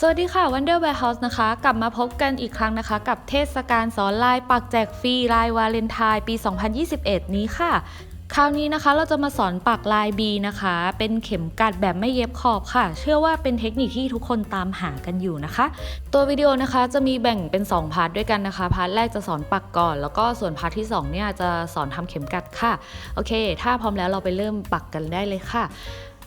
สวัสดีค่ะ Wonder Warehouse นะคะ กลับมาพบกันอีกครั้งนะคะ กับเทศกาลสอนลายปักแจกฟรีลายวาเลนไทน์ปี 2021 นี้ค่ะ คราวนี้นะคะเราจะมาสอนปักลาย B นะคะ เป็นเข็มกัดแบบไม่เย็บขอบค่ะ เชื่อว่าเป็นเทคนิคที่ทุกคนตามหากันอยู่นะคะ ตัววิดีโอนะคะจะมีแบ่งเป็น 2 พาร์ทด้วยกันนะคะ พาร์ทแรกจะสอนปักก่อน แล้วก็ส่วนพาร์ทที่2เนี่ยจะสอนทำเข็มกัดค่ะ โอเค ถ้าพร้อมแล้วเราไปเริ่มปักกันได้เลยค่ะ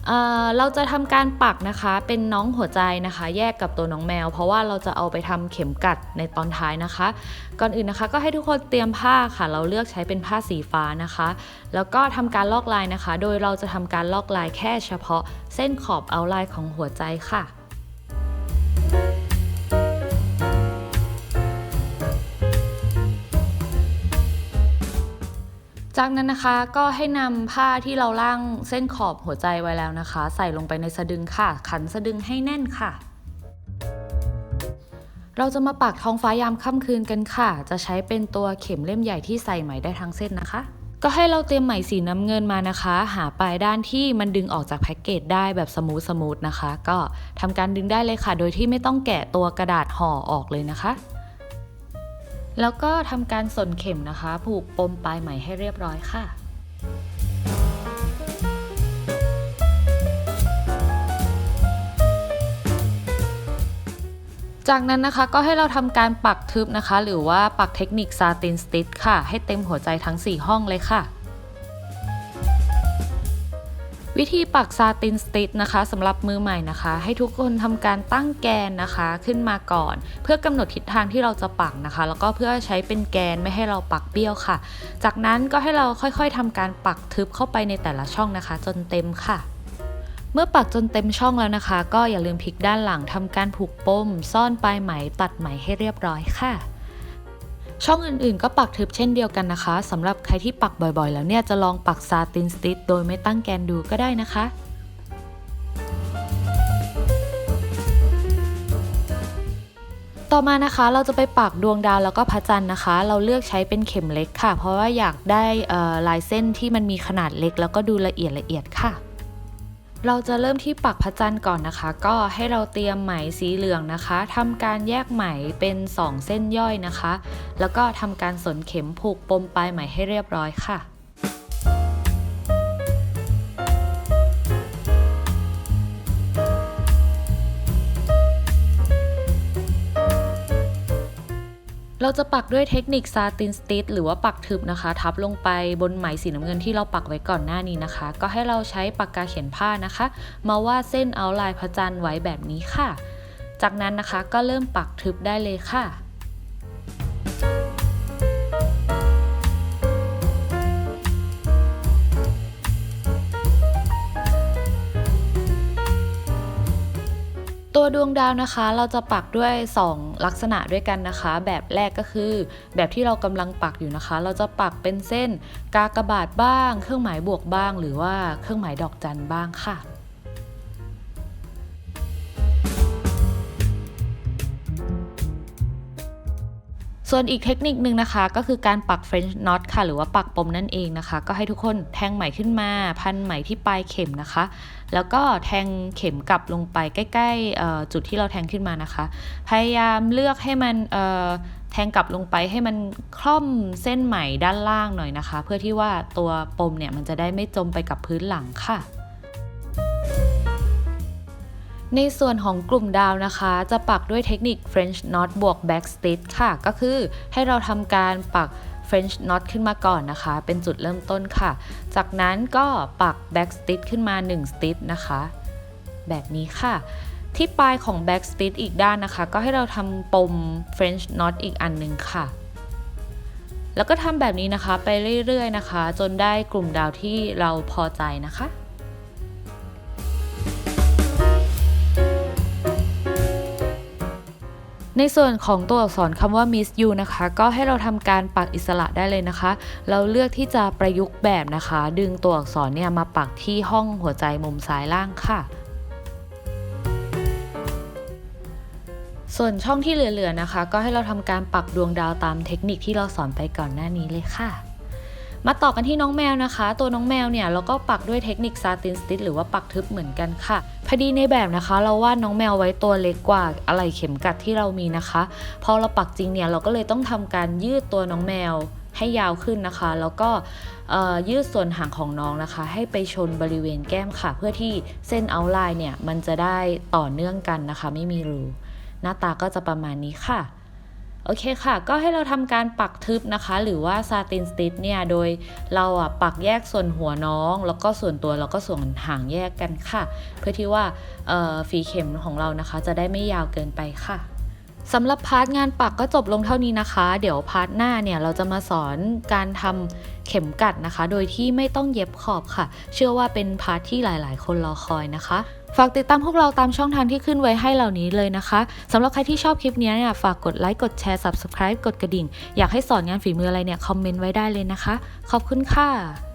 เเราจะทำการปักนะคะเป็นน้องหัวใจนะคะ แยกกับตัวน้องแมว เพราะว่าเราจะเอาไปทำเข็มกัดในตอนท้ายนะคะ ก่อนอื่นนะคะ ก็ให้ทุกคนเตรียมผ้าค่ะ เราเลือกใช้เป็นผ้าสีฟ้านะคะ แล้วก็ทำการลอกลายนะคะ โดยเราจะทำการลอกลายแค่เฉพาะเส้นขอบเอาลายของหัวใจค่ะ จากนั้นนะคะก็ให้นำผ้าที่เราล่างเส้นขอบหัวใจไว้แล้วนะคะ ใส่ลงไปในสะดึงค่ะ ขันสะดึงให้แน่นค่ะ เราจะมาปักท้องฟ้ายามค่ำคืนกันค่ะ จะใช้เป็นตัวเข็มเล่มใหญ่ที่ใส่ไหมได้ทั้งเส้นนะคะ ก็ให้เราเตรียมไหมสีน้ำเงินมานะคะ หาปลายด้านที่มันดึงออกจากแพ็กเกจได้แบบสมูทสมูทนะคะ ก็ทำการดึงได้เลยค่ะ โดยที่ไม่ต้องแกะตัวกระดาษห่อออกเลยนะคะ แล้วก็ทำการสนเข็มนะคะ ผูกปมปลายไหมให้เรียบร้อยค่ะจากนั้นนะคะก็ให้เราทำการปักทึบนะคะ หรือว่าปักเทคนิคซาตินสติทค่ะ ให้เต็มหัวใจทั้ง 4 ห้องเลยค่ะ วิธีปักซาตินสติ c นะคะสำหรับมือใหม่นะคะ ให้ทุกคนทำการตั้งแกนนะคะขึ้นมาก่อน เพื่อกำหนดทิศทางที่เราจะปักนะคะ แล้วก็เพื่อใช้เป็นแกนไม่ให้เราปักเบี้ยวค่ะ จากนั้นก็ให้เราค่อยๆทำการปักทึบเข้าไปในแต่ละช่องนะคะ จนเต็มค่ะเมื่อปักจนเต็มช่องแล้วนะคะ ก็อย่าลืมพลิกด้านหลังทำการผูกปม ซ่อนปลายไหมตัดไหมให้เรียบร้อยค่ะ ช่องอื่นๆ ก็ปักทึบเช่นเดียวกันนะคะสำหรับใครที่ปักบ่อยๆ แล้วเนี่ยจะลองปักซาตินสติ c โดยไม่ตั้งแกนดูก็ได้นะคะต่อมานะคะเราจะไปปักดวงดาวแล้วก็พระจันทร์นะคะ เราเลือกใช้เป็นเข็มเล็กค่ะ เพราะว่าอยากได้ลายเส้นที่มันมีขนาดเล็กแล้วก็ดูละเอียดละเอียดค่ะ เราจะเริ่มที่ปักพระจันทร์ก่อนนะคะ ก็ให้เราเตรียมไหมสีเหลืองนะคะทำการแยกไหมเป็น 2 เส้นย่อยนะคะ แล้วก็ทำการสนเข็มผูกปมปลายไหมให้เรียบร้อยค่ะ เราจะปักด้วยเทคนิคซาตินสติ c หรือว่าปักทึบนะคะ ทับลงไปบนไหมสีน้ำเงินที่เราปักไว้ก่อนหน้านี้นะคะ ก็ให้เราใช้ปากกาเขียนผ้านะคะ มาวาดเส้นเอาลายพระจันทร์ไว้แบบนี้ค่ะ จากนั้นนะคะก็เริ่มปักทึบได้เลยค่ะ ดวงดาวนะคะเราจะปักด้วย 2 ลักษณะด้วยกันนะคะ แบบแรกก็คือ แบบที่เรากำลังปักอยู่นะคะ เราจะปักเป็นเส้นกากบาทบ้าง เครื่องหมายบวกบ้าง หรือว่าเครื่องหมายดอกจันบ้างค่ะ ส่วนอีกเทคนิคนึงนะคะ ก็คือการปัก French knot ค่ะ หรือว่าปักปมนั่นเองนะคะ ก็ให้ทุกคนแทงไหมขึ้นมา พันไหมที่ปลายเข็มนะคะ แล้วก็แทงเข็มกลับลงไปใกล้ๆจุดที่เราแทงขึ้นมานะคะ พยายามเลือกให้มันแทงกลับลงไปให้มันคล่อมเส้นไหมด้านล่างหน่อยนะคะ เพื่อที่ว่าตัวปมเนี่ยมันจะได้ไม่จมไปกับพื้นหลังค่ะ ในส่วนของกลุ่มดาวนะคะ จะปักด้วยเทคนิค French knot บวก back stitch ค่ะ ก็คือให้เราทำการปัก French knot ขึ้นมาก่อนนะคะ เป็นจุดเริ่มต้นค่ะ จากนั้นก็ปัก back stitch ขึ้นมา 1 stitch นะคะ แบบนี้ค่ะ ที่ปลายของ back stitch อีกด้านนะคะ ก็ให้เราทำปม French knot อีกอันหนึ่งค่ะ แล้วก็ทำแบบนี้นะคะไปเรื่อยๆนะคะ จนได้กลุ่มดาวที่เราพอใจนะคะ ในส่วนของตัวอักษรคำว่า miss you นะคะ ก็ให้เราทำการปักอิสระได้เลยนะคะ เราเลือกที่จะประยุกต์แบบนะคะ ดึงตัวอักษรเนี่ยมาปักที่ห้องหัวใจมุมซ้ายล่างค่ะ ส่วนช่องที่เหลือๆนะคะ ก็ให้เราทำการปักดวงดาวตามเทคนิคที่เราสอนไปก่อนหน้านี้เลยค่ะ มาต่อกันที่น้องแมวนะคะ ตัวน้องแมวเนี่ยเราก็ปักด้วยเทคนิคซาตินสติหรือว่าปักทึบเหมือนกันค่ะพอดีในแบบนะคะ เราวาดน้องแมวไว้ตัวเล็กกว่าอะไรเข็มกัดที่เรามีนะคะพอเราปักจริงเนี่ยเราก็เลยต้องทำการยืดตัวน้องแมวให้ยาวขึ้นนะคะ แล้วก็ยืดส่วนหางของน้องนะคะ ให้ไปชนบริเวณแก้มค่ะ เพื่อที่เส้นเอาไลน์เนี่ยมันจะได้ต่อเนื่องกันนะคะ ไม่มีรูหน้าตาก็จะประมาณนี้ค่ะ โอเคค่ะ ก็ให้เราทำการปักทึบนะคะ หรือว่าซาตินสติ c เนี่ย โดยเราอะปักแยกส่วนหัวน้อง แล้วก็ส่วนตัวแล้วก็ส่วนหางแยกกันค่ะ เพื่อที่ว่าฝีเข็มของเรานะคะ จะได้ไม่ยาวเกินไปค่ะสำหรับพาร์ทงานปักก็จบลงเท่านี้นะคะ เดี๋ยวพาร์ทหน้าเนี่ยเราจะมาสอนการทำเข็มกัดนะคะ โดยที่ไม่ต้องเย็บขอบค่ะ เชื่อว่าเป็นพาร์ทที่หลาย ๆ คนรอคอยนะคะ ฝากติดตามพวกเราตามช่องทางที่ขึ้นไว้ให้เหล่านี้เลยนะคะสำหรับใครที่ชอบคลิปนี้เนี่ยฝากกดไลค์กดแชร์ subscribe กดกระดิ่ง อยากให้สอนงานฝีมืออะไรเนี่ยคอมเมนต์ไว้ได้เลยนะคะ ขอบคุณค่ะ